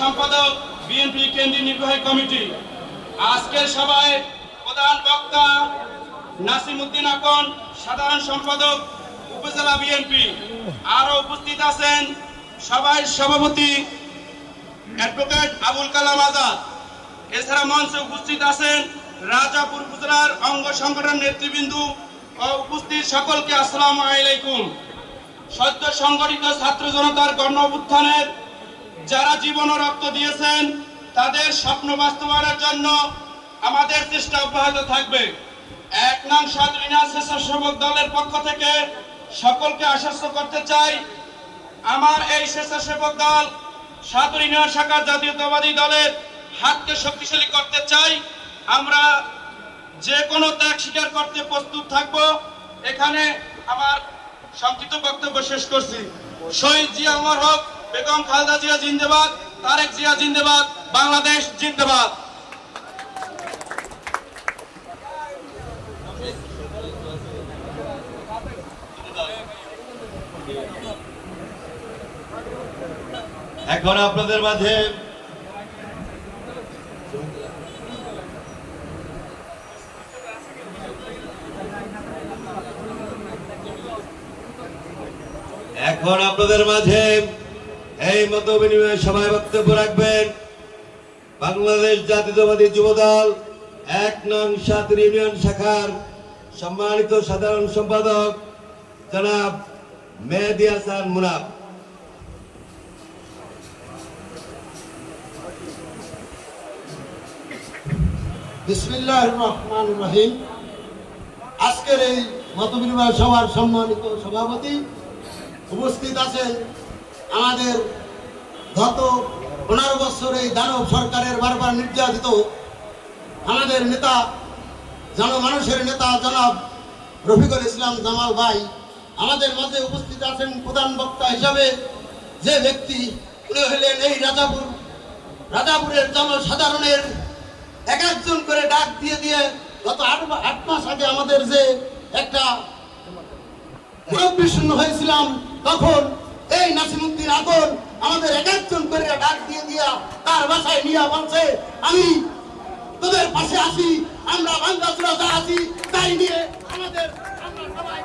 সম্পাদক, বিএনপি কেন্দ্রীয় নির্বাহী কমিটি। আজকের সভায় প্রধান বক্তা নাসিমউদ্দিন আকন, সাধারণ সম্পাদক, উপজেলা বিএনপি। আরও উপস্থিত আছেন সভায় সভাপতি অ্যাডভোকেট আবুল কালাম আজাদ। এছাড়া মঞ্চে উপস্থিত আছেন রাজাপুর উপজেলার অঙ্গ সংগঠন নেতৃবৃন্দ ও উপস্থিত সকলকে আসসালামু আলাইকুম। সদ্য সংগঠিত ছাত্র জনতার গণ যারা জীবন রক্ত দিয়েছেন, তাদের স্বপ্ন বাস্তবায়নের জন্য আমাদের চেষ্টা অব্যাহত থাকবে। এক নং সাদরিনা স্বেচ্ছাসেবক দলের পক্ষ থেকে সকলকে আশ্বস্ত করতে চাই, আমার এই স্বেচ্ছাসেবক দল সাদরিনা শাখা জাতীয়তাবাদী দলের হাতকে শক্তিশালী করতে চাই। আমরা যে কোনো ত্যাগ স্বীকার করতে প্রস্তুত থাকব। এখানে আমার সংক্ষিপ্ত বক্তব্য শেষ করছি। শহীদ জিয়া অমর হক বেগম খালেদা জিয়া জিন্দাবাদ, তারেক জিয়া জিন্দাবাদ, বাংলাদেশ জিন্দাবাদ। এখন আপনাদের মাঝে এখন আপনাদের মাঝে এই মত বিনিময়ে সভায় বক্তব্য রাখবেন। বাংলাদেশ জাতীয়তাবাদী যুবদল, এক নং সাত ইউনিয়ন শাখার সম্মানিত সাধারণ সম্পাদক, জনাব মেহেদি হাসান মুনাফ রহমান রহিম। আজকের এই মতবিনিময় সভার সম্মানিত সভাপতি উপস্থিত আছেন আমাদের গত পনেরো বছর এই দানব সরকারের বারবার নির্যাতিত আমাদের নেতা, জনমানুষের নেতা জনাব রফিকুল ইসলাম জামাল ভাই, আমাদের মাঝে উপস্থিত আছেন প্রধান বক্তা হিসাবে যে ব্যক্তি, উনি হলেন এই রাজাপুর, রাজাপুরের জনসাধারণের এক একজন করে ডাক দিয়ে দিয়ে গত আট আট মাস আগে আমাদের যে একটা শূন্য হয়েছিলাম, তখন এই নাসিমুদ্দিন আগর আমাদের এক একজন করে ডাক দিয়ে দিয়া তার বাসায় নিয়ে বলছে, আমি তোদের পাশে আসি আমরা বাংলা চুরা যা তাই নিয়ে আমাদের আমরা সবাই